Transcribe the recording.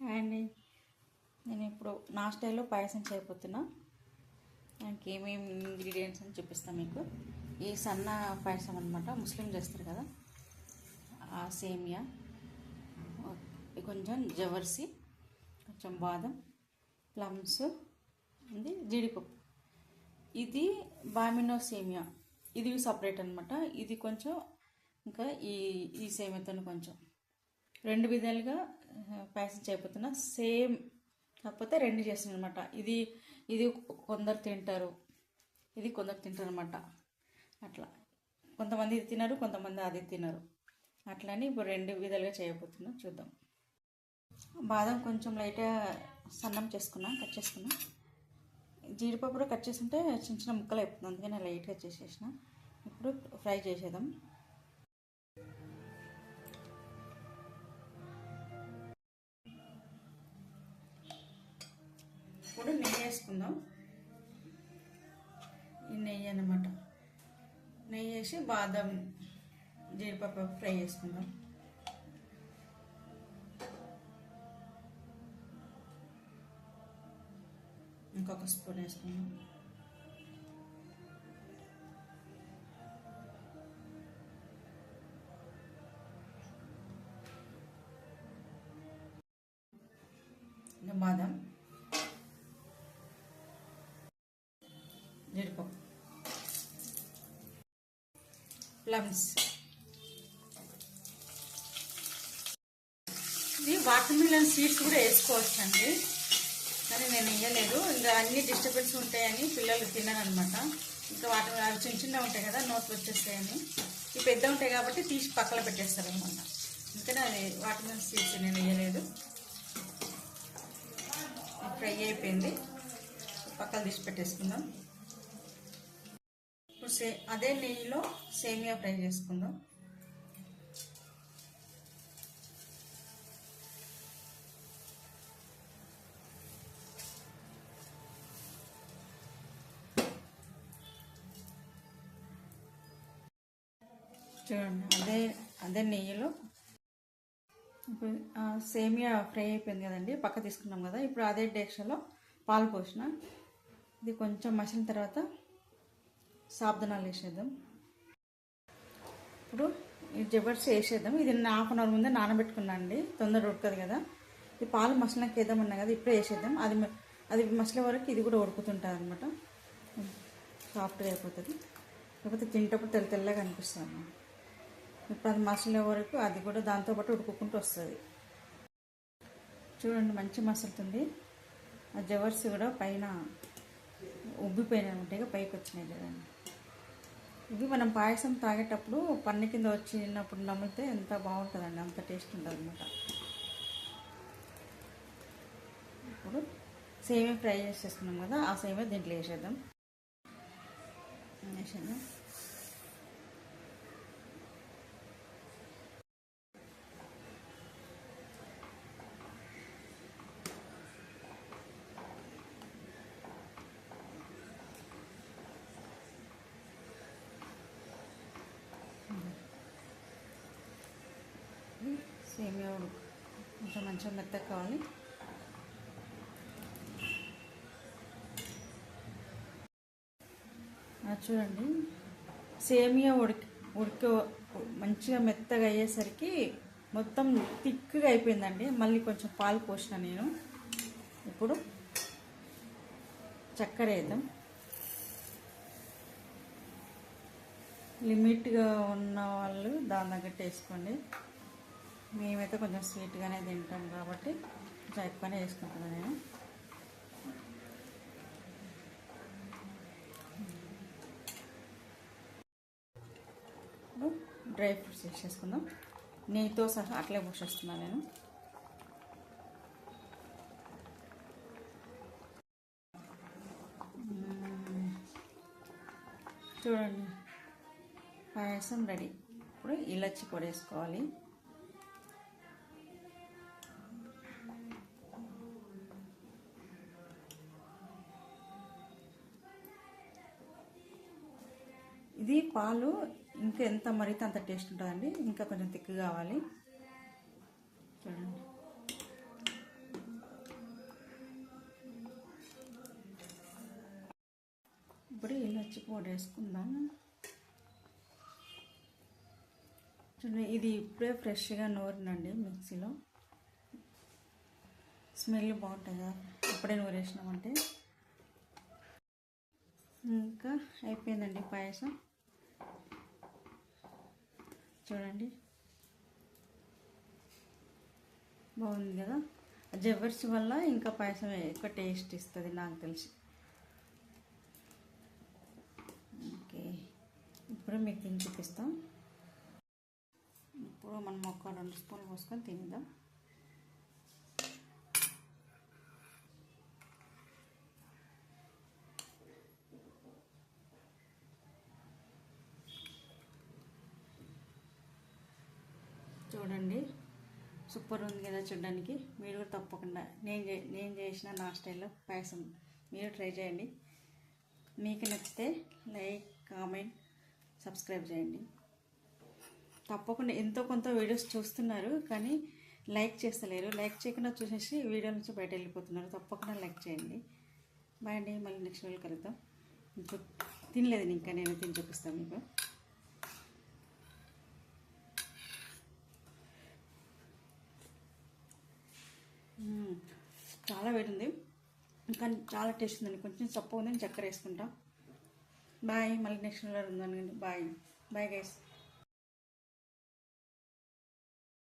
అండి. నేను ఇప్పుడు నా స్టైల్లో పాయసం చేయబోతున్నా. దానికి ఏమేమి ఇంగ్రీడియంట్స్ అని చూపిస్తాను మీకు. ఈ సన్న పాయసం అనమాట ముస్లిం చేస్తారు కదా. ఆ సేమియా. కొంచెం జవర్సి కొంచెం బాదం ప్లమ్స్ ఇది జీడిపప్పు. ఇది బామినో సేమియా. ఇది సపరేట్ అనమాట ఇది కొంచెం ఇంకా ఈ ఈ సేమియాతో కొంచెం. రెండు విధాలుగా ఆ, పాయసం చేయబోతున్నా సేమ్ కాకపోతే రెండు చేస్తున్నాను అనమాట ఇది ఇది కొందరు తింటారు. ఇది కొందరు తింటారు అనమాట అట్లా. కొంతమంది ఇది తినరు కొంతమంది అది తినరు. అట్లని ఇప్పుడు రెండు విధాలుగా చేయబోతున్నా చూద్దాం. బాదం కొంచెం లైట్గా సన్నం చేసుకున్నా కట్ చేసుకున్నా. జీడిపప్పు కూడా కట్ చేసుకుంటే చిన్న చిన్న ముక్కలు అయిపోతుంది అందుకని లైట్గా చేసేసిన. ఇప్పుడు ఫ్రై చేసేద్దాం. ఇప్పుడు నెయ్యి వేసుకుందాం. ఈ నెయ్యి అనమాట నెయ్యి వేసి బాదం జీడిపప్పు ఫ్రై చేసుకుందాం. ఇంకొక స్పూన్ వేసుకుందాం. బాదం. జీడిపప్పు ప్లమ్స్ ఇది వాటర్ మిలన్ సీడ్స్ కూడా వేసుకోవచ్చు అండి కానీ నేను వేయలేదు. ఇంకా అన్ని డిస్టర్బెన్స్ ఉంటాయని పిల్లలు తిన్నారనమాట ఇంకా వాటర్ అవి చిన్న చిన్న ఉంటాయి కదా నోట్లు వచ్చేస్తాయని. ఇవి పెద్ద ఉంటాయి కాబట్టి తీసి పక్కన పెట్టేస్తారు అనమాట అందుకని అది వాటర్ మిలన్ సీడ్స్ నేను వేయలేదు. ఫ్రై అయిపోయింది. పక్కన తీసి పెట్టేసుకుందాం. ఇప్పుడు సే అదే నెయ్యిలో సేమియా ఫ్రై చేసుకుందాం. చూడండి అదే అదే నెయ్యిలో. ఇప్పుడు సేమియా ఫ్రై అయిపోయింది కదండి పక్క తీసుకున్నాం కదా ఇప్పుడు అదే డేక్షలో పాలు పోసిన. ఇది కొంచెం మసిన తర్వాత సాబ్దనాలు వేసేద్దాం. ఇప్పుడు ఈ జబర్స్ వేసేద్దాం. ఇది నేను హాఫ్ అన్ అవర్ ముందే నానబెట్టుకున్నాను అండి. తొందరగా ఉడకదు కదా. ఈ పాలు మసలకి వేద్దామన్నా కదా ఇప్పుడే వేసేద్దాం. అది అది మసలే వరకు ఇది కూడా ఉడుకుతుంటుంది అనమాట సాఫ్ట్గా అయిపోతుంది. లేకపోతే తింటప్పుడు తెల్ల తెల్లగా అనిపిస్తుంది అన్నమాట. ఇప్పుడు అది మసలే వరకు అది కూడా దాంతోపాటు ఉడుకుకుంటూ వస్తుంది. చూడండి మంచి మసలుతుంది. ఆ జవర్స్ కూడా పైన ఉబ్బిపోయినాయి ఉంటాయి. పైకి వచ్చినాయి చూడండి. ఇవి మనం పాయసం తాగేటప్పుడు పన్ను కింద వచ్చినప్పుడు నమ్మితే ఎంత బాగుంటుందండి అంత టేస్ట్ ఉంటుంది అనమాట ఇప్పుడు సేమే ఫ్రై చేసేసుకున్నాం కదా ఆ సేమే దీంట్లో వేసేద్దాం. వేసేద్దాం సేమియా ఉడుకు కొంచెం మంచిగా మెత్తగా కావాలి చూడండి. సేమియా ఉడికి ఉడిక మంచిగా మెత్తగా అయ్యేసరికి మొత్తం థిక్గా అయిపోయిందండి. మళ్ళీ కొంచెం పాలు పోసిన నేను. ఇప్పుడు చక్కెర వేద్దాం. లిమిట్గా ఉన్న వాళ్ళు దాని తగ్గట్టు వేసుకోండి. మేమైతే కొంచెం స్వీట్గానే తింటాం కాబట్టి కొంచెం ఎక్కువనే వేసుకుంటున్నాను నేను. డ్రై ఫ్రూట్స్ వేసేసుకుందాం నెయ్యితో సహా అట్లే పోసేస్తున్నాను నేను. చూడండి. పాయసం రెడీ. ఇప్పుడు ఇలాచి పొడి వేసుకోవాలి. ఇది పాలు ఇంకా ఎంత మరితే అంత టేస్ట్ ఉంటుందండి. ఇంకా కొంచెం థిక్ కావాలి. చూడండి. ఇప్పుడు ఇలాచి పౌడర్ వేసుకుందాం. చూడండి ఇది ఇప్పుడే ఫ్రెష్గా నూరినండి మిక్సీలో. స్మెల్ బాగుంటుంది కదా అప్పుడే నూరేసినామంటే. ఇంకా అయిపోయిందండి పాయసం. చూడండి. బాగుంది కదా? జవర్స్ వల్ల ఇంకా పాయసం ఎక్కువ టేస్ట్ ఇస్తుంది నాకు తెలిసి. ఓకే. ఇప్పుడు మీకు తిని చూపిస్తాం ఇప్పుడు మనం ఒక రెండు స్పూన్లు పోసుకొని తిందాం. చూడండి. సూపర్ ఉంది కదా చూడడానికి. మీరు కూడా తప్పకుండా నేను చే నేను చేసిన నా స్టైల్లో పాయసం మీరు ట్రై చేయండి. మీకు నచ్చితే లైక్ కామెంట్ సబ్స్క్రైబ్ చేయండి. తప్పకుండా ఎంతో కొంత వీడియోస్ చూస్తున్నారు కానీ లైక్ చేస్తలేరు. లైక్ చేయకుండా చూసేసి వీడియో నుంచి బయట వెళ్ళిపోతున్నారు. తప్పకుండా లైక్ చేయండి. బాయ్ అండి. మళ్ళీ నెక్స్ట్ వీడియో కలుద్దాం. ఇంకా తినలేదు ఇంకా నేను తిని చూపిస్తాను మీకు. చాలా వేడి ఉంది. ఇంకా చాలా టేస్ట్ ఉందండి. కొంచెం చప్ప ఉందని చక్కెర వేసుకుంటాం. బాయ్ మళ్ళీ నెక్స్ట్ ఉందండి బాయ్ బాయ్ గైస్